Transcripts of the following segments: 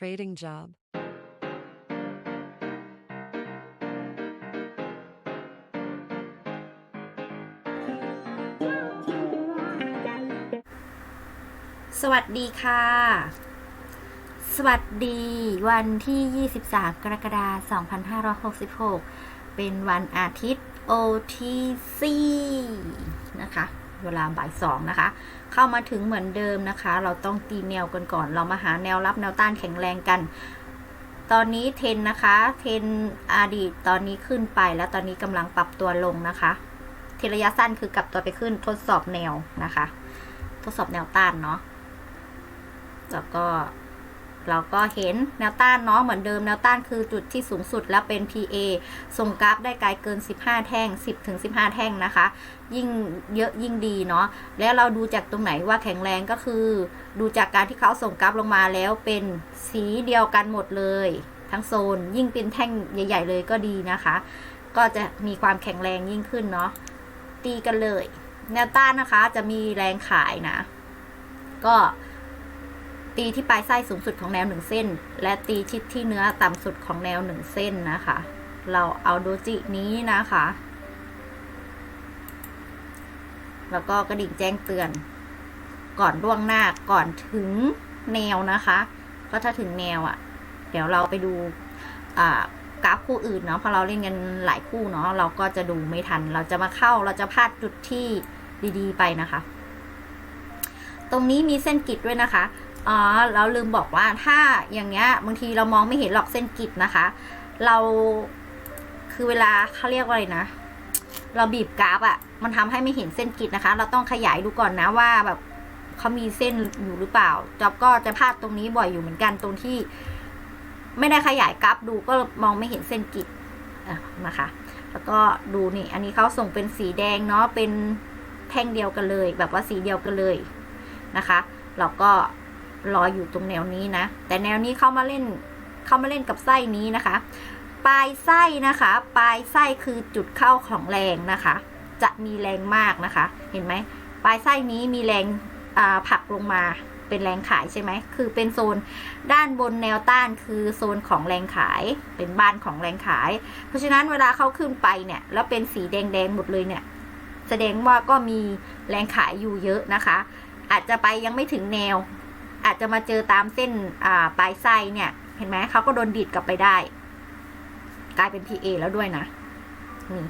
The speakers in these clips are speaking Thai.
trading job. สวัสดีค่ะ สวัสดีวันที่ 23 กรกฎาคม 2566 เป็นวันอาทิตย์ OTC นะคะ เวลาบ่ายสองนะคะ เข้ามาถึงเหมือนเดิมนะคะ เราต้องตีแนวกันก่อน เรามาหาแนวรับแนวต้านแข็งแรงกัน ตอนนี้เทนนะคะ เทนอดีตตอนนี้ขึ้นไปแล้วตอนนี้กำลังปรับตัวลงนะคะเทระยะสั้นคือกลับตัวไปขึ้นทดสอบแนวนะคะ ทดสอบแนวต้านเนาะแล้วก็ เราก็เห็นแนวต้านเนาะเหมือนเดิมแนวต้านคือจุดที่สูงสุดแล้วเป็น PA ส่งกราฟได้ไกลเกิน 15 แท่ง 10ถึง15 แท่งนะคะ ยิ่งเยอะยิ่งดีเนาะแล้วเราดูจากตรงไหนว่าแข็งแรงก็คือ ดูจากการที่เขาส่งกราฟลงมาแล้วเป็นสีเดียวกันหมดเลย ทั้งโซนยิ่งเป็นแท่งใหญ่ ๆ เลยก็ดีนะคะ ก็จะมีความแข็งแรงยิ่งขึ้นเนาะตีกันเลย แนวต้านนะคะจะมีแรงขายนะ ก็ ตีที่ปลายไส้สูงสุดของแนวหนึ่งเส้น และตีชิดที่เนื้อต่ำสุดของแนวหนึ่งเส้นนะคะ เราเอาโดจินี้นะคะ แล้วก็กระดิ่งแจ้งเตือน ก่อนล่วงหน้าก่อนถึงแนวนะคะ ก็ถ้าถึงแนวอะ่ะ เดี๋ยวเราไปดูกราฟคู่อื่นเนาะเพราะเราเล่นกันหลายคู่เนาะเราก็จะดูไม่ทัน เราจะมาเข้าเราจะพลาดจุดที่ดีๆไปนะคะ ตรงนี้มีเส้นกิดด้วยนะคะ อ๋อเราลืมบอกว่าถ้าอย่างเงี้ยบางทีเรามองไม่เห็นหรอกเส้นกิดนะคะ เราคือเวลาเขาเรียกว่าอะไรนะ เราบีบกราฟอะ่ะ มันทำให้ไม่เห็นเส้นกิดนะคะ เราต้องขยายดูก่อนนะว่าแบบเขามีเส้นอยู่หรือเปล่าจอบก็จะพลาดตรงนี้บ่อยอยู่เหมือนกันตรงที่ ไม่ได้ขยายกราฟดูก็มองไม่เห็นเส้นกิดะนะคะ แล้วก็ดูนี่ อันนี้เขาส่งเป็นสีแดงเนาะเป็นแท่งเดียวกันเลย แบบว่าสีเดียวกันเลยนะคะ เราก็ รอยอยู่ตรงแนวนี้นะ แต่แนวนี้เข้ามาเล่นเข้ามาเล่นกับไส้นี้นะคะ ปลายไส้นะคะ ปลายไส้คือจุดเข้าของแรงนะคะ จะมีแรงมากนะคะ เห็นไหมปลายไส้นี้มีแรงผลักลงมาเป็นแรงขายใช่ไหม คือเป็นโซนด้านบนแนวต้านคือโซนของแรงขาย เป็นบ้านของแรงขาย เพราะฉะนั้นเวลาเขาขึ้นไปเนี่ย แล้วเป็นสีแดงๆหมดเลยเนี่ย แสดงว่าก็มีแรงขายอยู่เยอะนะคะ อาจจะไปยังไม่ถึงแนว อาจจะมาเจอตามเส้นปลายไส้เนี่ย เห็นไหมเขาก็โดนดีดกลับไปได้ กลายเป็น PA แล้วด้วยนะ นี่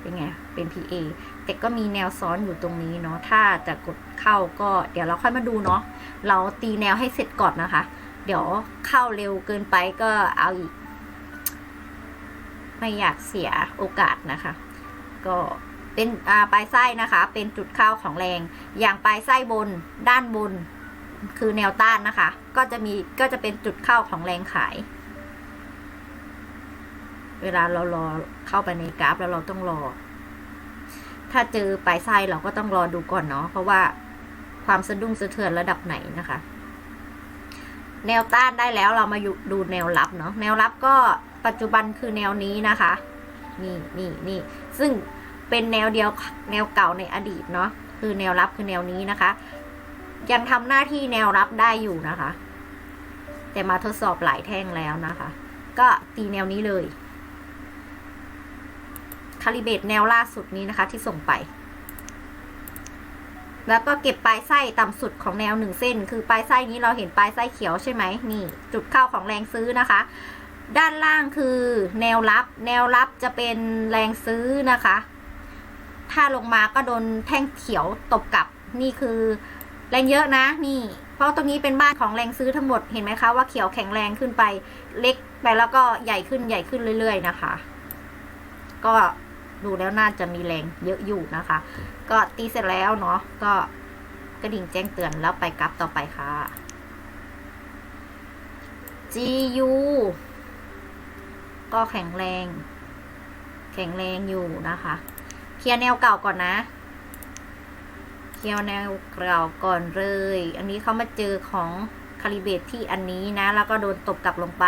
เป็นไง เป็น PA แต่ก็มีแนวซ้อนอยู่ตรงนี้เนาะ ถ้าจะกดเข้าก็เดี๋ยวเราค่อยมาดูเนาะ เราตีแนวให้เสร็จก่อนนะคะ เดี๋ยวเข้าเร็วเกินไปก็เอาอีก ไม่อยากเสียโอกาสนะคะ ก็เป็นปลายไส้นะคะ เป็นจุดเข้าของแรง อย่างปลายไส้บน ด้านบน คือแนวต้านนะคะ ก็จะมีก็จะเป็นจุดเข้าของแรงขาย เวลาเรารอเข้าไปในกราฟแล้วเราต้องรอ ถ้าเจอปลายไส้เราก็ต้องรอดูก่อนเนาะเพราะว่าความสะดุ้งสะเทือนระดับไหนนะคะ แนวต้านได้แล้วเรามาดูแนวรับเนาะแนวรับก็ปัจจุบันคือแนวนี้นะคะ นี่นี่นี่ซึ่งเป็นแนวเดียวแนวเก่าในอดีตเนาะคือแนวรับคือแนวนี้นะคะ ยังทำหน้าที่แนวรับได้อยู่นะคะ แต่มาทดสอบหลายแท่งแล้วนะคะ ก็ตีแนวนี้เลยคาลิเบตแนวล่าสุดนี้นะคะ ที่ส่งไป แล้วก็เก็บปลายไส้ต่ำสุดของแนวหนึ่งเส้น คือปลายไส้นี้เราเห็นปลายไส้เขียวใช่ไหมนี่ จุดเข้าของแรงซื้อนะคะ ด้านล่างคือแนวรับ แนวรับจะเป็นแรงซื้อนะคะ ถ้าลงมาก็โดนแท่งเขียวตบกลับนี่คือ แรงเยอะนะนี่ เพราะตรงนี้เป็นบ้านของแรงซื้อทั้งหมดเห็นไหมคะว่าเขียวแข็งแรงขึ้นไปเล็กไปแล้วก็ใหญ่ขึ้นใหญ่ขึ้นเรื่อย ๆ นะคะ ก็ดูแล้วน่าจะมีแรงเยอะอยู่นะคะ ก็ตีเสร็จแล้วเนาะก็กระดิ่งแจ้งเตือนแล้วไปกราฟต่อไปค่ะ GU ก็แข็งแรง แข็งแรงอยู่นะคะ เคลียร์แนวเก่าก่อนนะ เคลียร์แนวเก่าก่อนเลย อันนี้เขามาเจอของคาลิเบตที่อันนี้นะ แล้วก็โดนตบกลับลงไป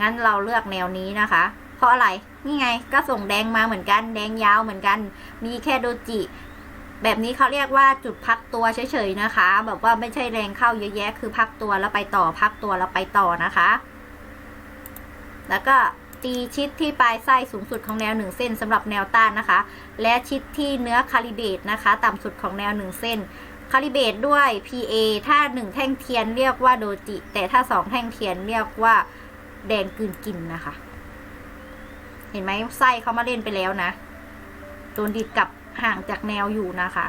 งั้นเราเลือกแนวนี้นะคะ เพราะอะไร นี่ไง ก็ส่งแดงมาเหมือนกัน แดงยาวเหมือนกัน มีแค่โดจิ แบบนี้เขาเรียกว่าจุดพักตัวเฉยๆนะคะ แบบว่าไม่ใช่แรงเข้าเยอะแยะ คือพักตัวแล้วไปต่อ พักตัวแล้วไปต่อนะคะ แล้วก็ ตีชิดที่ปลายไส้สูงสุดของแนวหนึ่งเส้นสำหรับแนวต้านนะคะ และชิดที่เนื้อคาลิเบตนะคะ ต่ำสุดของแนวหนึ่งเส้นคาลิเบตด้วย PA ถ้าหนึ่งแท่งเทียนเรียกว่าโดจิ แต่ถ้าสองแท่งเทียนเรียกว่าแดงกืนกินนะคะ เห็นไหมไส้เขามาเล่นไปแล้วนะโดนดิดกับห่างจากแนวอยู่นะคะ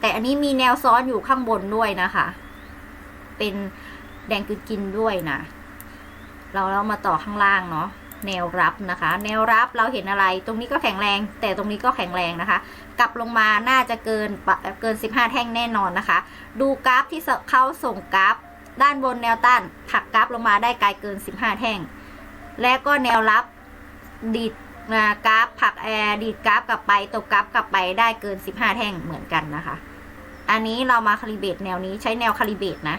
แต่อันนี้มีแนวซ้อนอยู่ข้างบนด้วยนะคะ เป็นแดงกืนกินด้วยนะ เราเรามาต่อข้างล่างเนาะแนวรับนะคะ แนวรับเราเห็นอะไร ตรงนี้ก็แข็งแรง แต่ตรงนี้ก็แข็งแรงนะคะ กลับลงมาน่าจะเกินเกิน 15 แท่งแน่นอนนะคะ ดูกราฟที่เขาส่งกราฟ ด้านบนแนวต้านผลักกราฟลงมาได้ไกลเกิน 15 แท่ง และก็แนวรับดีดกราฟผลักแอร์ดีดกราฟกลับไปตกกราฟกลับไปได้เกิน 15 แท่งเหมือนกันนะคะ อันนี้เรามาคาลิเบตแนวนี้ใช้แนวคาลิเบตนะ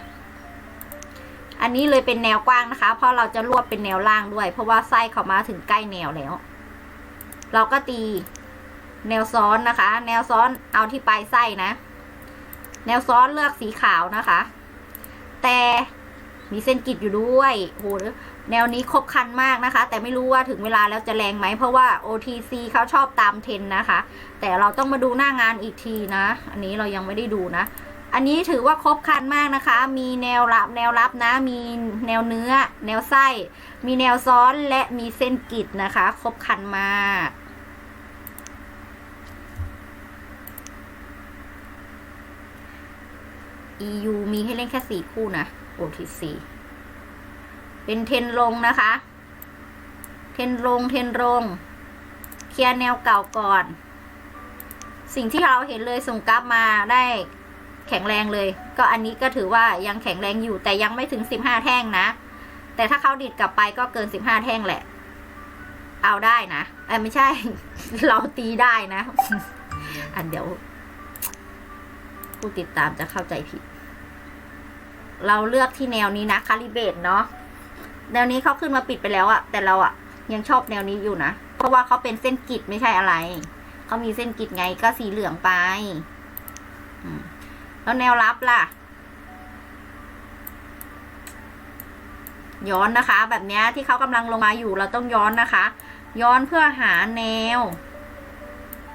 อันนี้เลยเป็นแนวกว้างนะคะ เพราะเราจะรวบเป็นแนวล่างด้วย เพราะว่าไส้เขามาถึงใกล้แนวแล้ว เราก็ตีแนวซ้อนนะคะ แนวซ้อนเอาที่ปลายไส้นะ แนวซ้อนเลือกสีขาวนะคะ แต่มีเส้นกิดอยู่ด้วยโหแนวนี้ครบคันมากนะคะ แต่ไม่รู้ว่าถึงเวลาแล้วจะแรงไหม เพราะว่า OTC เขาชอบตามเทนนะคะ แต่เราต้องมาดูหน้างานอีกทีนะ อันนี้เรายังไม่ได้ดูนะ อันนี้ถือว่าครบคันมากนะคะ มีแนวรับแนวรับนะ มีแนวเนื้อ แนวไส้ มีแนวซ้อนและมีเส้นกิดนะคะ ครบคันมาก EU มีให้เล่นแค่สี่คู่นะ OTC เป็นเทนลงนะคะ เทนลง เทนลง เคลียร์แนวเก่าก่อน สิ่งที่เราเห็นเลยส่งกราฟมาได้ แข็งแรงเลย ก็อันนี้ก็ถือว่ายังแข็งแรงอยู่แต่ยังไม่ถึงสิบห้าแท่งนะ แต่ถ้าเขาดิดกลับไปก็เกินสิบห้าแท่งแหละ เอาได้นะเอ้ไม่ใช่ เราตีได้นะ อันเดี๋ยว ผู้ติดตามจะเข้าใจผิด เราเลือกที่แนวนี้นะคาลิเบตเนาะแนวนี้เขาขึ้นมาปิดไปแล้วอะแต่เราอะยังชอบแนวนี้อยู่นะ เพราะว่าเขาเป็นเส้นกิดไม่ใช่อะไร เขามีเส้นกิดไงก็สีเหลืองไป อืม แล้วแนวรับล่ะ ย้อนนะคะ แบบนี้ที่เขากำลังลงมาอยู่เราต้องย้อนนะคะ ย้อนเพื่อหาแนว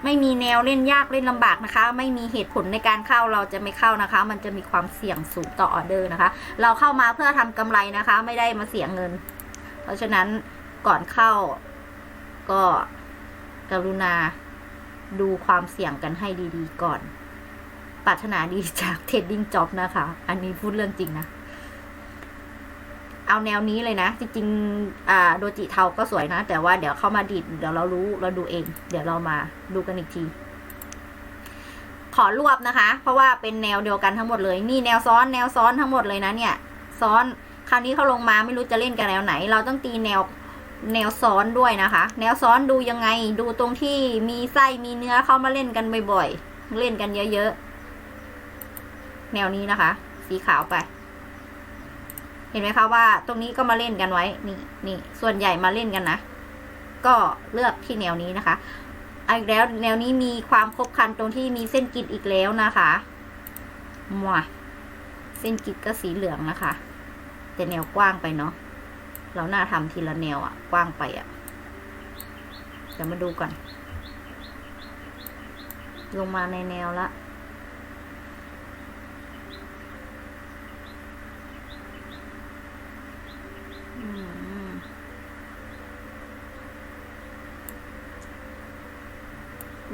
ไม่มีแนวเล่นยากเล่นลำบากนะคะ ไม่มีเหตุผลในการเข้าเราจะไม่เข้านะคะ มันจะมีความเสี่ยงสูงต่อออเดอร์นะคะ เราเข้ามาเพื่อทำกำไรนะคะ ไม่ได้มาเสียเงิน เพราะฉะนั้นก่อนเข้าก็กรุณาดูความเสี่ยงกันให้ดีๆก่อน ปรารถนาดีจากเทรดดิ้งจ็อบนะคะ อันนี้พูดเรื่องจริงนะ เอาแนวนี้เลยนะ จริงๆอ่าโดจิเทาก็สวยนะ แต่ว่าเดี๋ยวเข้ามาดิดเดี๋ยวเรารู้เราดูเอง เดี๋ยวเรามาดูกันอีกที ขอรวบนะคะ เพราะว่าเป็นแนวเดียวกันทั้งหมดเลย นี่แนวซ้อนแนวซ้อนทั้งหมดเลยนะเนี่ย ซ้อนคราวนี้เขาลงมาไม่รู้จะเล่นกันแนวไหน เราต้องตีแนวแนวซ้อนด้วยนะคะ แนวซ้อนดูยังไง ดูตรงที่มีไส้มีเนื้อเข้ามาเล่นกันบ่อยๆ เล่นกันเยอะๆ แนวนี้นะคะ สีขาวไป เห็นไหมคะว่าตรงนี้ก็มาเล่นกันไว้ นี่นี่ส่วนใหญ่มาเล่นกันนะ ก็เลือกที่แนวนี้นะคะอีกแล้วแนวนี้มีความครบคันตรงที่มีเส้นกิดอีกแล้วนะคะมัวเส้นกิดก็สีเหลืองนะคะแต่แนวกว้างไปเนาะเราหน้าทำทีละแนวอะกว้างไปอะเดี๋ยวมาดูก่อน ลงมาในแนวละ อืม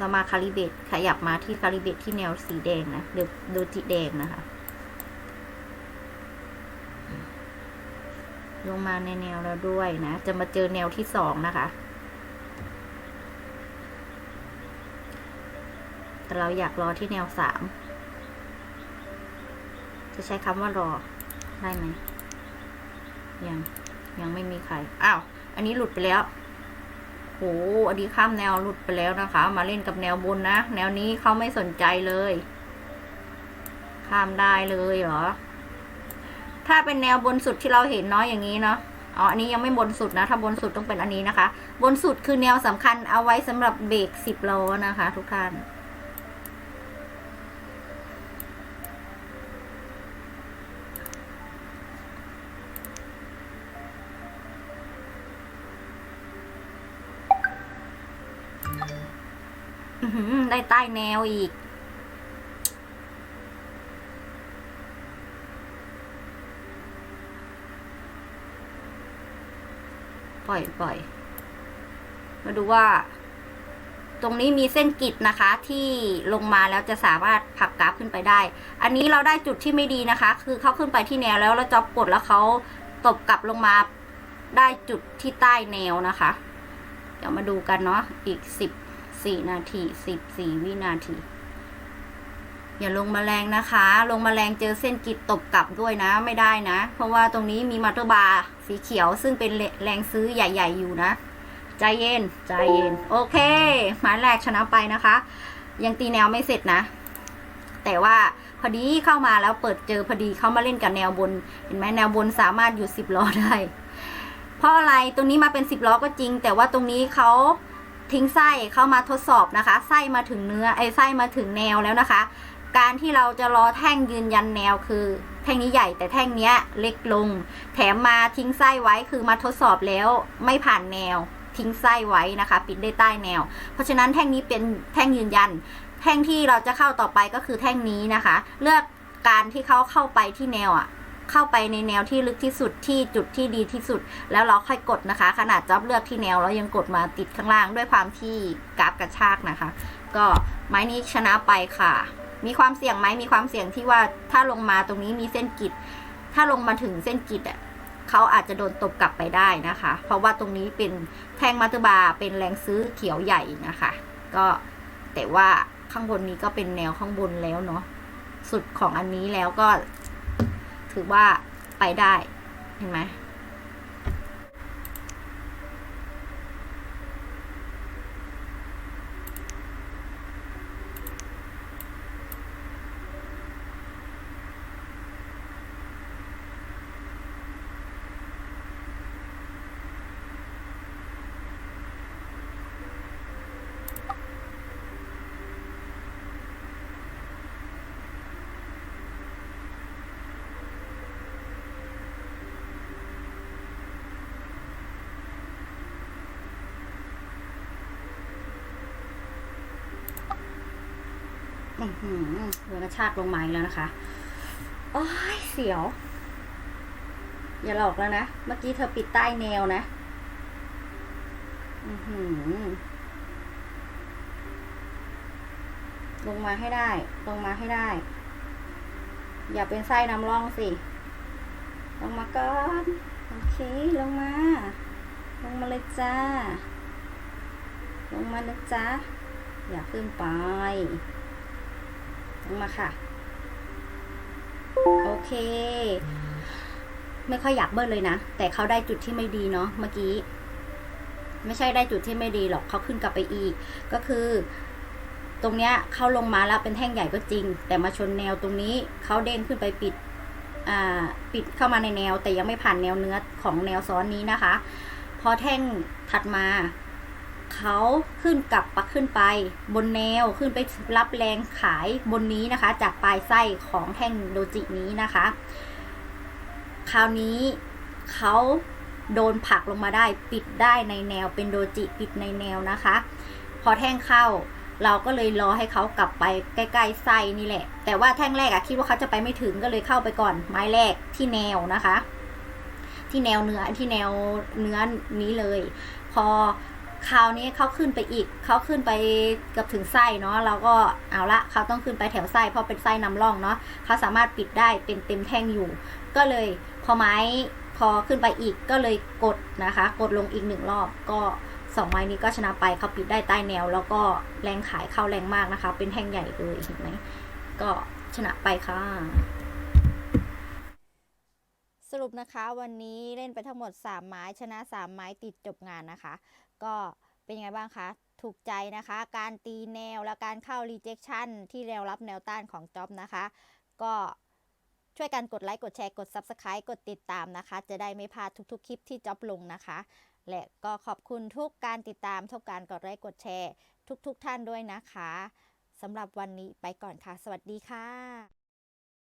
เรามาคาลิเบตขยับมาที่คาลิเบตที่แนวสีแดงนะเดี๋ยวดูจิแดงนะคะ ลงมาในแนวแล้วด้วยนะ จะมาเจอแนวที่สองนะคะ แต่เราอยากรอที่แนวสาม จะใช้คำว่ารอ ได้ไหมยัง ยังไม่มีใคร อ้าว อันนี้หลุดไปแล้ว อันนี้ข้ามแนวหลุดไปแล้วนะคะ มาเล่นกับแนวบนนะ แนวนี้เขาไม่สนใจเลย ข้ามได้เลยเหรอ ถ้าเป็นแนวบนสุดที่เราเห็นเนาะอย่างนี้เนาะอ๋ออันนี้ยังไม่บนสุดนะ ถ้าบนสุดต้องเป็นอันนี้นะคะ บนสุดคือแนวสำคัญเอาไว้สำหรับเบรกสิบล้อนะคะ ทุกท่าน ได้ใต้แนวอีก ปล่อยปล่อย มาดูว่า ตรงนี้มีเส้นกิดนะคะ ที่ลงมาแล้วจะสามารถผักกราฟขึ้นไปได้ อันนี้เราได้จุดที่ไม่ดีนะคะ คือเขาขึ้นไปที่แนวแล้วแล้วจ็อบกดแล้วเขาตบกลับลงมาได้จุดที่ใต้แนวนะคะ เดี๋ยวมาดูกันเนาะอีกสิบ สี่นาทีสิบสี่วินาที อย่าลงมาแมลงนะคะ ลงมาแมลงเจอเส้นกิดตบกลับด้วยนะไม่ได้นะ เพราะว่าตรงนี้มีมาเตอร์บาร์สีเขียวซึ่งเป็นแรงซื้อใหญ่ ๆ อยู่นะ ใจเย็น ใจเย็น โอเค หมายแรกชนะไปนะคะ ยังตีแนวไม่เสร็จนะ แต่ว่าพอดีเข้ามาแล้วเปิดเจอพอดีเข้ามาเล่นกับแนวบน เห็นไหมแนวบนสามารถอยู่สิบล้อได้ เพราะอะไรตรงนี้มาเป็นสิบล้อก็จริง แต่ว่าตรงนี้เขา ทิ้งไส้เข้ามาทดสอบนะคะ ไส้มาถึงเนื้อไอ้ไส้มาถึงแนวแล้วนะคะ การที่เราจะรอแท่งยืนยันแนวคือ แท่งนี้ใหญ่แต่แท่งเนี้ยเล็กลง แถมมาทิ้งไส้ไว้คือมาทดสอบแล้วไม่ผ่านแนว ทิ้งไส้ไว้นะคะ ปิดได้ใต้แนว เพราะฉะนั้นแท่งนี้เป็นแท่งยืนยัน แท่งที่เราจะเข้าต่อไปก็คือแท่งนี้นะคะ เลือกการที่เขาเข้าไปที่แนวอะ เข้าไปในแนวที่ลึกที่สุดที่จุดที่ดีที่สุด แล้วเราค่อยกดนะคะ ขนาดจ็อบเลือกที่แนวเรายังกดมาติดข้างล่างด้วยความที่กราฟกระชากนะคะ ก็ไม้นี้ชนะไปค่ะ มีความเสี่ยงไหมมีความเสี่ยงที่ว่าถ้าลงมาตรงนี้มีเส้นกิด ถ้าลงมาถึงเส้นกิดอะเขาอาจจะโดนตบกลับไปได้นะคะ เพราะว่าตรงนี้เป็นแท่งมัตต์บาเป็นแรงซื้อเขียวใหญ่นะคะ ก็แต่ว่าข้างบนนี้ก็เป็นแนวข้างบนแล้วเนาะสุดของอันนี้แล้วก็ ถือว่าไปได้ เห็นไหม เรือกระชากลงมาอีกแล้วนะคะ โอ้ยเสียว อย่าหลอกแล้วนะ เมื่อกี้เธอปิดใต้แนวนะ อือหือลงมาให้ได้ ลงมาให้ได้ อย่าเป็นไส้น้ำร่องสิ ลงมาก่อน โอเค ลงมา ลงมาเลยจ้า ลงมานะจ๊ะอย่าขึ้นไป ลงมาค่ะ โอเค ไม่ค่อยอยากเบิ้ลเลยนะ แต่เขาได้จุดที่ไม่ดีเนาะเมื่อกี้ ไม่ใช่ได้จุดที่ไม่ดีหรอกเขาขึ้นกลับไปอีก ก็คือ ตรงเนี้ยเขาลงมาแล้วเป็นแท่งใหญ่ก็จริง แต่มาชนแนวตรงนี้เขาเด้งขึ้นไปปิดอ่าปิดเข้ามาในแนว แต่ยังไม่ผ่านแนวเนื้อของแนวซ้อนนี้นะคะ พอแท่งถัดมา เขาขึ้นกลับปักขึ้นไป บนแนวขึ้นไปรับแรงขายบนนี้นะคะ จากปลายไส้ของแท่งโดจินี้นะคะ คราวนี้เขาโดนผลักลงมาได้ปิดได้ในแนวเป็นโดจิปิดในแนวนะคะ พอแท่งเข้าเราก็เลยรอให้เขากลับไปใกล้ๆไส้นี่แหละ แต่ว่าแท่งแรกอะคิดว่าเขาจะไปไม่ถึงก็เลยเข้าไปก่อนไม้แรกที่แนวนะคะ ที่แนวเนื้อที่แนวเนื้อนี้เลย พอ คราวนี้เขาขึ้นไปอีก เขาขึ้นไปเกับถึงไส้เนาะเราก็เอาละเขาต้องขึ้นไปแถวไส้เพราะเป็นไส้นำร่องเนาะเขาสามารถปิดได้เป็นเต็มแท่งอยู่ ก็เลยพอไม้พอขึ้นไปอีกก็เลยกดนะคะ กดลงอีกหนึ่งรอบก็สองไม้นี้ก็ชนะไปเขาปิดได้ใต้แนว แล้วก็แรงขายเข้าแรงมากนะคะ เป็นแท่งใหญ่เลยเห็นไหมก็ชนะไปค่ะสรุปนะคะวันนี้เล่นไปทั้งหมด 3 ไม้ชนะ 3 ไม้ติดจบงานนะคะ ก็เป็นยังไงบ้างคะถูกใจนะคะ การตีแนวและการเข้า rejection ที่แนวรับแนวต้านของจ็อบนะคะ ก็ช่วยกันกดไลค์ กดแชร์ กด subscribe กดติดตามนะคะ จะได้ไม่พลาดทุกๆ คลิปที่จ็อบลงนะคะ และก็ขอบคุณทุกการติดตามทุกการกดไลค์ กดแชร์ ทุกๆทท่านด้วยนะคะสำหรับวันนี้ไปก่อนค่ะ สวัสดีค่ะ